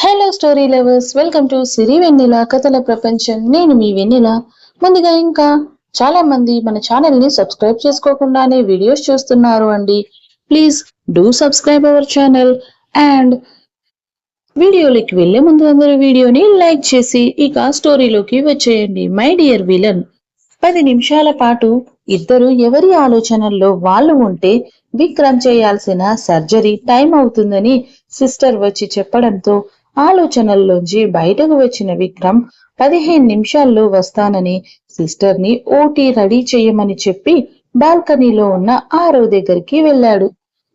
Hello story lovers welcome to Siri Vennela కథల ప్రపంచం నేను మీ వెన్నెల ముందుగా ఇంకా చాలా మంది మన ఛానల్ని సబ్స్క్రైబ్ చేసుకోకుండానే వీడియోస్ చూస్తున్నారు అండి. Please do subscribe our channel and వీడియోలోకి వెళ్ళే ముందు అందరూ వీడియోని లైక్ చేసి ఇక స్టోరీలోకి వచ్చేయండి. మై డియర్ విలన్ పది నిమిషాల పాటు ఇద్దరు ఎవరి ఆలోచనల్లో వాళ్ళు ఉంటే విక్రమ్ చేయాల్సిన సర్జరీ టైం అవుతుందని సిస్టర్ వచ్చి చెప్పడంతో ఆలోచనల్లోంచి బయటకు వచ్చిన విక్రమ్ పదిహేను నిమిషాల్లో వస్తానని సిస్టర్ని ఓటీ రెడీ చేయమని చెప్పి బాల్కనీలో ఉన్న ఆరవ్ దగ్గరికి వెళ్ళాడు.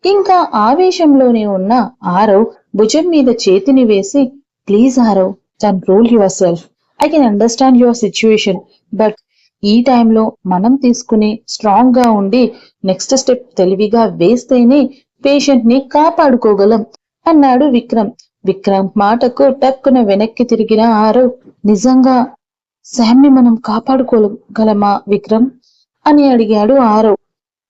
ఇంకా ఆవేశంలోనే ఉన్న ఆరవ్ భుజం మీద చేతిని వేసి please Aarav control your self. I can understand your situation but ఈ టైంలో మనం తీసుకునే స్ట్రాంగ్గా ఉండి నెక్స్ట్ స్టెప్ తెలివిగా వేస్తేనే పేషెంట్ని కాపాడుకోగలం అన్నాడు విక్రమ్. విక్రమ్ మాటకు టక్కున వెనక్కి తిరిగిన ఆరవ్ నిజంగా శామ్ని మనం కాపాడుకోగలమా విక్రమ్? అని అడిగాడు ఆరవ్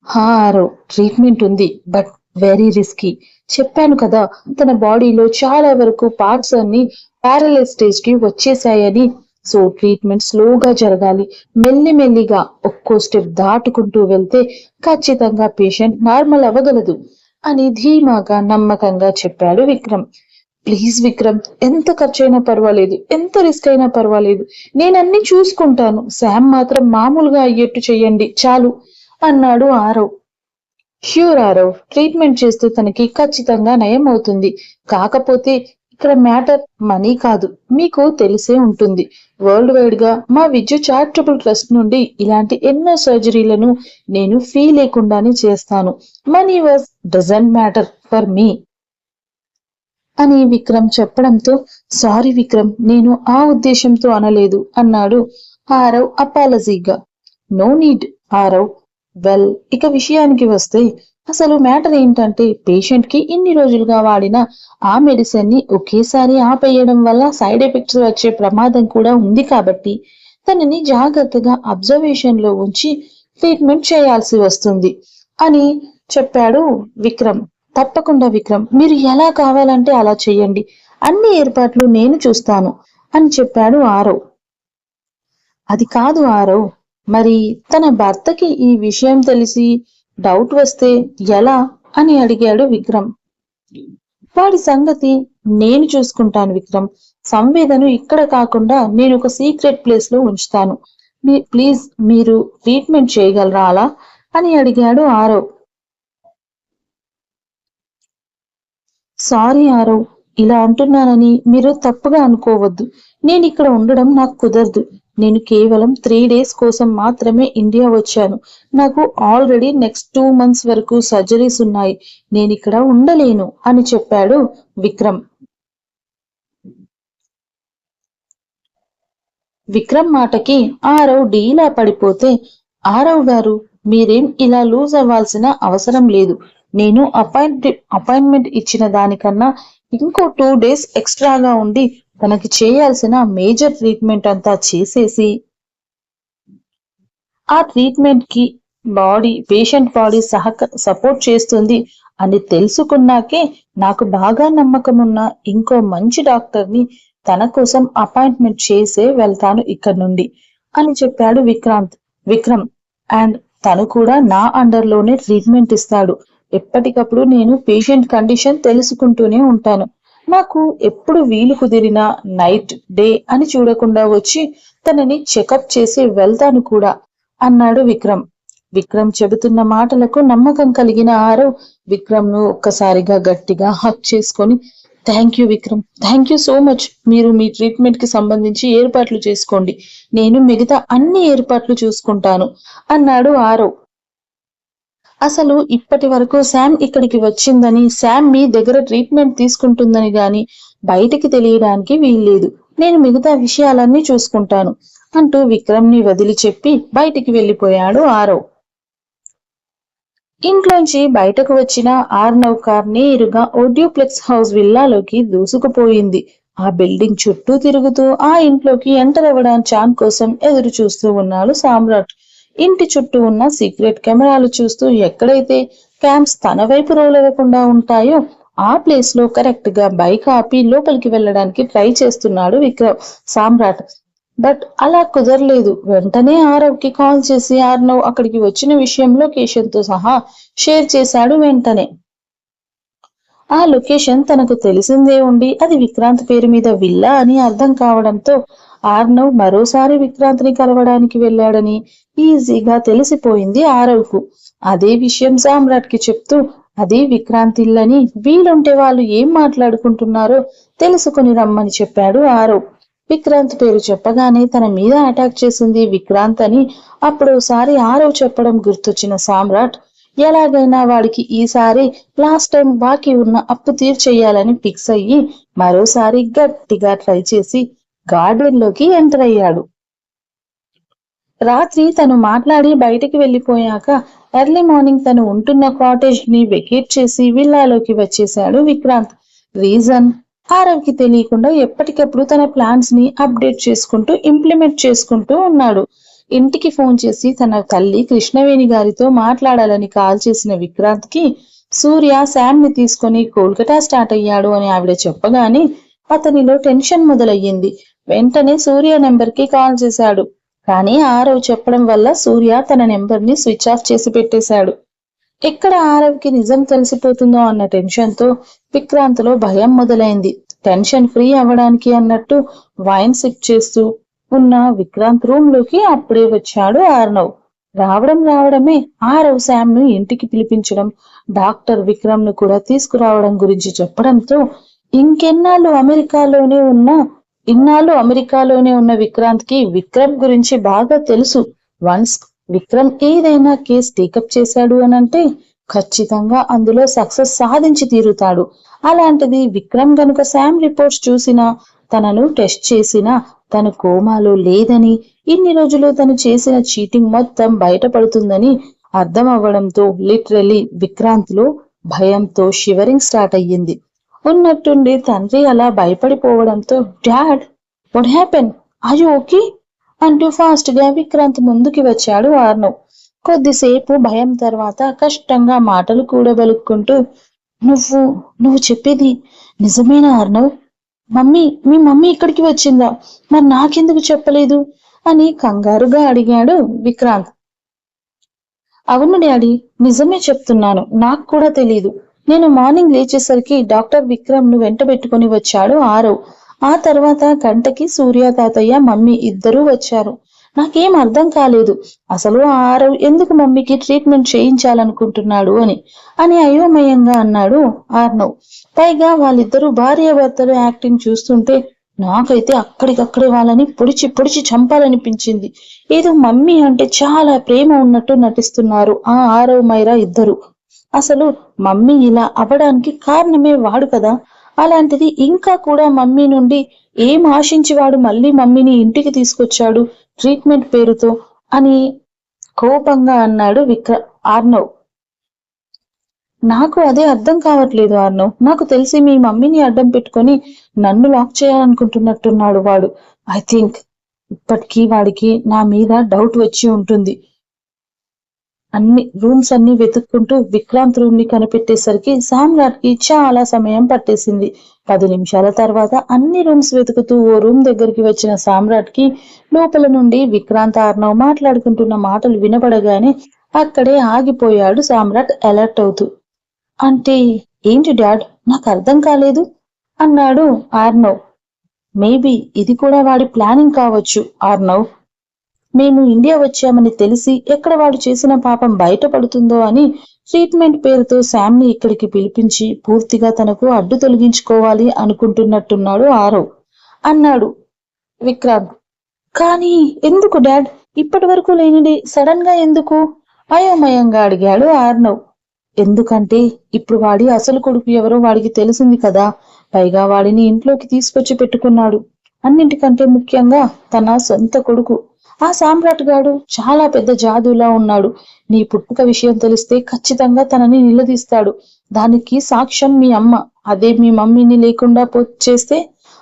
హా ఆరవ్ ట్రీట్మెంట్ ఉంది బట్ వెరీ రిస్కీ. చెప్పాను కదా తన బాడీలో చాలా వరకు పార్ట్స్ అన్ని ప్యారలైజ్ స్టేజ్కి వచ్చేసాయని సో ట్రీట్మెంట్ స్లోగా జరగాలి. మెల్లి మెల్లిగా ఒక్కో స్టెప్ దాటుకుంటూ వెళ్తే ఖచ్చితంగా పేషెంట్ నార్మల్ అవ్వగలదు అని ధీమాగా నమ్మకంగా చెప్పాడు విక్రమ్. ప్లీజ్ విక్రమ్ ఎంత ఖర్చైనా పర్వాలేదు ఎంత రిస్క్ అయినా పర్వాలేదు. నేను అన్ని చూసుకుంటాను. శామ్ మాత్రం మామూలుగా అయ్యేట్టు చెయ్యండి. చాలు అన్నాడు ఆరవ్. ష్యూర్ ఆరవ్ ట్రీట్మెంట్ చేస్తే తనకి ఖచ్చితంగా నయం అవుతుంది. కాకపోతే ఇక్కడ మ్యాటర్ మనీ కాదు మీకు తెలిసే ఉంటుంది. వరల్డ్ వైడ్గా మా విద్యు చారిటబుల్ ట్రస్ట్ నుండి ఇలాంటి ఎన్నో సర్జరీలను నేను ఫీ లేకుండానే చేస్తాను. Money was doesn't matter for me. అని విక్రమ్ చెప్పడంతో సారీ విక్రమ్ నేను ఆ ఉద్దేశంతో అనలేదు అన్నాడు Aarav అపాలజీగా. No need Aarav. Well ఇక విషయానికి వస్తే అసలు మ్యాటర్ ఏంటంటే పేషెంట్కి ఇన్ని రోజులుగా వాడిన ఆ మెడిసిన్ని ఒకేసారి ఆపేయడం వల్ల సైడ్ ఎఫెక్ట్స్ వచ్చే ప్రమాదం కూడా ఉంది కాబట్టి తనని జాగ్రత్తగా అబ్జర్వేషన్లో ఉంచి ట్రీట్మెంట్ చేయాల్సి వస్తుంది అని చెప్పాడు విక్రమ్. తప్పకుండా విక్రమ్ మీరు ఎలా కావాలంటే అలా చేయండి అన్ని ఏర్పాట్లు నేను చూస్తాను అని చెప్పాడు ఆరవ్ అది కాదు ఆరవ్ మరి తన భర్తకి ఈ విషయం తెలిసి డౌట్ వస్తే ఎలా అని అడిగాడు విక్రమ్. వాడి సంగతి నేను చూసుకుంటాను విక్రమ్. సంవేదను ఇక్కడ కాకుండా నేను ఒక సీక్రెట్ ప్లేస్లో ఉంచుతాను. మీ ప్లీజ్ మీరు ట్రీట్మెంట్ చేయగలరా అలా అని అడిగాడు ఆరవ్ సారీ ఆరవ్ ఇలా అంటున్నానని మీరు తప్పుగా అనుకోవద్దు. నేను ఇక్కడ ఉండడం నాకు కుదరదు. నేను కేవలం త్రీ డేస్ కోసం మాత్రమే ఇండియా వచ్చాను. నాకు ఆల్రెడీ నెక్స్ట్ టూ మంత్స్ వరకు సర్జరీస్ ఉన్నాయి. నేను ఇక్కడ ఉండలేను అని చెప్పాడు విక్రమ్. విక్రమ్ మాటకి ఆరవ్ డీలా పడిపోతే ఆరవ్ గారు మీరేం ఇలా లూజ్ అవ్వాల్సిన అవసరం లేదు. నేను అపాయింట్ అపాయింట్మెంట్ ఇచ్చిన దానికన్నా ఇంకో టూ డేస్ ఎక్స్ట్రాగా ఉండి తనకి చేయాల్సిన మేజర్ ట్రీట్మెంట్ అంతా చేసేసి ఆ ట్రీట్మెంట్కి బాడీ పేషెంట్ బాడీ సహక సపోర్ట్ చేస్తుంది అని తెలుసుకున్నాకే నాకు బాగా నమ్మకం ఉన్న ఇంకో మంచి డాక్టర్ని తన కోసం అపాయింట్మెంట్ చేసే వెళ్తాను ఇక్కడ నుండి అని చెప్పాడు విక్రాంత్. విక్రమ్. అండ్ తను కూడా నా అండర్లోనే ట్రీట్మెంట్ ఇస్తాడు. ఎప్పటికప్పుడు నేను పేషెంట్ కండిషన్ తెలుసుకుంటూనే ఉంటాను. నాకు ఎప్పుడు వీలు కుదిరినా నైట్ డే అని చూడకుండా వచ్చి తనని చెకప్ చేసి వెళ్తాను కూడా అన్నాడు విక్రమ్. విక్రమ్ చెబుతున్న మాటలకు నమ్మకం కలిగిన ఆరవ్ విక్రమ్ను ఒక్కసారిగా గట్టిగా హక్ చేసుకొని thank you Vikram thank you so much మీరు మీ ట్రీట్మెంట్కి సంబంధించి ఏర్పాట్లు చేసుకోండి. నేను మిగతా అన్ని ఏర్పాట్లు చూసుకుంటాను అన్నాడు ఆరవ్. అసలు ఇప్పటి వరకు శామ్ ఇక్కడికి వచ్చిందని శామ్ మీ దగ్గర ట్రీట్మెంట్ తీసుకుంటుందని గాని బయటికి తెలియడానికి వీల్లేదు. నేను మిగతా విషయాలన్నీ చూసుకుంటాను అంటూ విక్రమ్ని వదిలి చెప్పి బయటికి వెళ్ళిపోయాడు ఆరవ్. ఇంట్లోంచి బయటకు వచ్చిన ఆర్నవ్ కార్ నేరుగా ఓడ్యూప్లెక్స్ హౌస్ విల్లాలోకి దూసుకుపోయింది. ఆ బిల్డింగ్ చుట్టూ తిరుగుతూ ఆ ఇంట్లోకి ఎంటర్ అవ్వడానికి ఛాన్ కోసం ఎదురు చూస్తూ ఉన్నాడు సామ్రాట్. ఇంటి చుట్టూ ఉన్న సీక్రెట్ కెమెరాలు చూస్తూ ఎక్కడైతే క్యాంప్స్ తన వైపు రోలవ్వకుండా ఉంటాయో ఆ ప్లేస్లో కరెక్ట్గా బైక్ ఆపి లోపలికి వెళ్ళడానికి ట్రై చేస్తున్నాడు విక్రమ్. సామ్రాట్. బట్ అలా కుదరలేదు. వెంటనే ఆరవ్కి కాల్ చేసి ఆర్నవ్ అక్కడికి వచ్చిన విషయం లొకేషన్తో సహా షేర్ చేశాడు వెంటనే. ఆ లొకేషన్ తనకు తెలిసిందే ఉండి అది విక్రాంత్ పేరు మీద విల్లా అని అర్థం కావడంతో ఆర్నవ్ మరోసారి విక్రాంత్ని కలవడానికి వెళ్ళాడని ఈజీగా తెలిసిపోయింది ఆరవ్కు. అదే విషయం సామ్రాట్కి చెప్తూ అది విక్రాంతిల్లని వీలుంటే వాళ్ళు ఏం మాట్లాడుకుంటున్నారో తెలుసుకుని రమ్మని చెప్పాడు ఆరవ్. విక్రాంత్ పేరు చెప్పగానే తన మీద అటాక్ చేసింది విక్రాంత్ అని అప్పుడోసారి ఆరవ్ చెప్పడం గుర్తొచ్చిన సామ్రాట్ ఎలాగైనా వాడికి ఈసారి లాస్ట్ టైం బాకీ ఉన్న అప్పు తీర్చేయాలని ఫిక్స్ అయ్యి మరోసారి గట్టిగా ట్రై చేసి గార్డెన్లోకి ఎంటర్ అయ్యాడు. రాత్రి తను మాట్లాడి బయటికి వెళ్ళిపోయాక ఎర్లీ మార్నింగ్ తను ఉంటున్న కాటేజ్ని వెకేట్ చేసి విల్లాలోకి వచ్చేశాడు విక్రాంత్. రీజన్? ఆరవ్కి తెలియకుండా ఎప్పటికప్పుడు తన ప్లాన్స్ని అప్డేట్ చేసుకుంటూ ఇంప్లిమెంట్ చేసుకుంటూ ఉన్నాడు. ఇంటికి ఫోన్ చేసి తన తల్లి కృష్ణవేణి గారితో మాట్లాడాలని కాల్ చేసిన విక్రాంత్కి సూర్య శామ్ని తీసుకొని కోల్కతా స్టార్ట్ అయ్యాడు అని ఆవిడ చెప్పగానే అతనిలో టెన్షన్ మొదలయ్యింది. వెంటనే సూర్య నెంబర్కి కాల్ చేశాడు. కానీ ఆరవ్ చెప్పడం వల్ల సూర్య తన నెంబర్ని స్విచ్ ఆఫ్ చేసి పెట్టేశాడు. ఎక్కడ ఆరవ్కి నిజం తెలిసిపోతుందో అన్న టెన్షన్తో భయం మొదలైంది. టెన్షన్ ఫ్రీ అవ్వడానికి అన్నట్టు వైన్ సిప్ చేస్తూ ఉన్న విక్రాంత్ రూమ్లోకి అప్పుడే వచ్చాడు ఆర్నవ్. రావడం రావడమే ఆరవ్ శామ్ను ఇంటికి పిలిపించడం డాక్టర్ విక్రమ్ను కూడా తీసుకురావడం గురించి చెప్పడంతో ఇంకెన్నాళ్ళు అమెరికాలోనే ఉన్న ఇన్నాళ్ళు అమెరికాలోనే ఉన్న విక్రాంత్కి విక్రమ్ గురించి బాగా తెలుసు. వన్స్ విక్రమ్ ఏదైనా కేస్ టేకప్ చేశాడు అనంటే ఖచ్చితంగా అందులో సక్సెస్ సాధించి తీరుతాడు. అలాంటిది విక్రమ్ గనుక శామ్ రిపోర్ట్స్ చూసినా తనను టెస్ట్ చేసినా తను కోమాలో లేదని ఇన్ని రోజులు తను చేసిన చీటింగ్ మొత్తం బయటపడుతుందని అర్థం అవ్వడంతో లిటరలీ విక్రాంత్లో భయంతో షివరింగ్ స్టార్ట్ అయ్యింది. ఉన్నట్టుండి తండ్రి అలా భయపడిపోవడంతో dad what happen I okay అంటూ ఫాస్ట్గా విక్రాంత్ ముందుకి వచ్చాడు ఆర్నవ్ కొద్దిసేపు భయం తర్వాత కష్టంగా మాటలు కూడబలుక్కుంటూ నువ్వు నువ్వు చెప్పేది నిజమేనా ఆర్నవ్ మమ్మీ మీ మమ్మీ ఇక్కడికి వచ్చిందా? మరి నాకెందుకు చెప్పలేదు? అని కంగారుగా అడిగాడు విక్రాంత్. అవును డాడీ నిజమే చెప్తున్నాను. నాకు కూడా తెలీదు. నేను మార్నింగ్ లేచేసరికి డాక్టర్ విక్రమ్ను వెంట వచ్చాడు ఆరవ్. ఆ తర్వాత గంటకి సూర్య తాతయ్య మమ్మీ ఇద్దరూ వచ్చారు. నాకేం అర్థం కాలేదు. అసలు ఆ ఆరవ్ ఎందుకు మమ్మీకి ట్రీట్మెంట్ చేయించాలనుకుంటున్నాడు అని. అని అయోమయంగా అన్నాడు ఆర్నవ్. పైగా వాళ్ళిద్దరూ భార్యాభర్తలు యాక్టింగ్ చూస్తుంటే నాకైతే అక్కడికక్కడే వాళ్ళని పొడిచి పొడిచి చంపాలనిపించింది. ఏదో మమ్మీ అంటే చాలా ప్రేమ ఉన్నట్టు నటిస్తున్నారు ఆ ఆరవ్ మైరా ఇద్దరు. అసలు మమ్మీ ఇలా అవ్వడానికి కారణమే వాడు కదా. అలాంటిది ఇంకా కూడా మమ్మీ నుండి ఏం ఆశించి వాడు మళ్ళీ మమ్మీని ఇంటికి తీసుకొచ్చాడు ట్రీట్మెంట్ పేరుతో అని కోపంగా అన్నాడు విక్ర ఆర్నవ్. నాకు అదే అర్థం కావట్లేదు ఆర్నవ్. నాకు తెలిసి మీ మమ్మీని అడ్డం పెట్టుకొని నన్ను లాక్ చేయాలనుకుంటున్నట్టున్నాడు వాడు. ఐ థింక్ ఇప్పటికీ వాడికి నా మీద డౌట్ వచ్చి ఉంటుంది. అన్ని రూమ్స్ అన్ని వెతుక్కుంటూ విక్రాంత్ రూమ్ని కనిపెట్టేసరికి సామ్రాట్కి చాలా సమయం పట్టేసింది. పది నిమిషాల తర్వాత అన్ని రూమ్స్ వెతుకుతూ ఓ రూమ్ దగ్గరికి వచ్చిన సామ్రాట్కి లోపల నుండి విక్రాంత్ ఆర్నవ్ మాట్లాడుకుంటున్న మాటలు వినబడగానే అక్కడే ఆగిపోయాడు సామ్రాట్ అలర్ట్ అవుతూ. అంటే ఏంటి డాడ్? నాకు అర్థం కాలేదు అన్నాడు ఆర్నవ్. మేబీ ఇది కూడా వాడి ప్లానింగ్ కావచ్చు ఆర్నవ్ మేము ఇండియా వచ్చామని తెలిసి ఎక్కడ వాడు చేసిన పాపం బయటపడుతుందో అని ట్రీట్మెంట్ పేరుతో శామ్ని ఇక్కడికి పిలిపించి పూర్తిగా తనకు అడ్డు తొలగించుకోవాలి అనుకుంటున్నట్టున్నాడు ఆరవ్ అన్నాడు విక్రాంత్. కానీ ఎందుకు డాడ్? ఇప్పటి వరకు లేనిది సడన్గా ఎందుకు? అయోమయంగా అడిగాడు ఆర్నవ్ ఎందుకంటే ఇప్పుడు వాడి అసలు కొడుకు ఎవరో వాడికి తెలిసింది కదా. పైగా వాడిని ఇంట్లోకి తీసుకొచ్చి పెట్టుకున్నాడు. అన్నింటికంటే ముఖ్యంగా తన సొంత కొడుకు. ఆ సామ్రాట్ గాడు చాలా పెద్ద జాదులా ఉన్నాడు. నీ పుట్టుక విషయం తెలిస్తే ఖచ్చితంగా తనని నిలదీస్తాడు. దానికి సాక్ష్యం మీ అమ్మ. అదే మీ మమ్మీని లేకుండా పో చేస్తే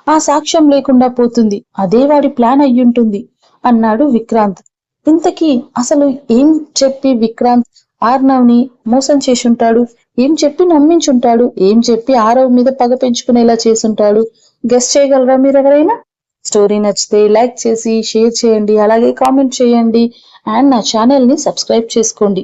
ఆ సాక్ష్యం లేకుండా పోతుంది. అదే వాడి ప్లాన్ అయ్యుంటుంది. అన్నాడు విక్రాంత్. ఇంతకీ అసలు ఏం చెప్పి విక్రాంత్ ఆర్నవ్ని మోసం చేసుంటాడు ఏం చెప్పి నమ్మించుంటాడు? ఏం చెప్పి ఆరవ్ మీద పగ పెంచుకునేలా చేసుంటాడు గెస్ట్ చేయగలరా మీరు ఎవరైనా స్టోరీ నచ్చితే లైక్ చేసి షేర్ చేయండి అలాగే కామెంట్ చేయండి అండ్ నా ఛానల్ని సబ్స్క్రైబ్ చేసుకోండి.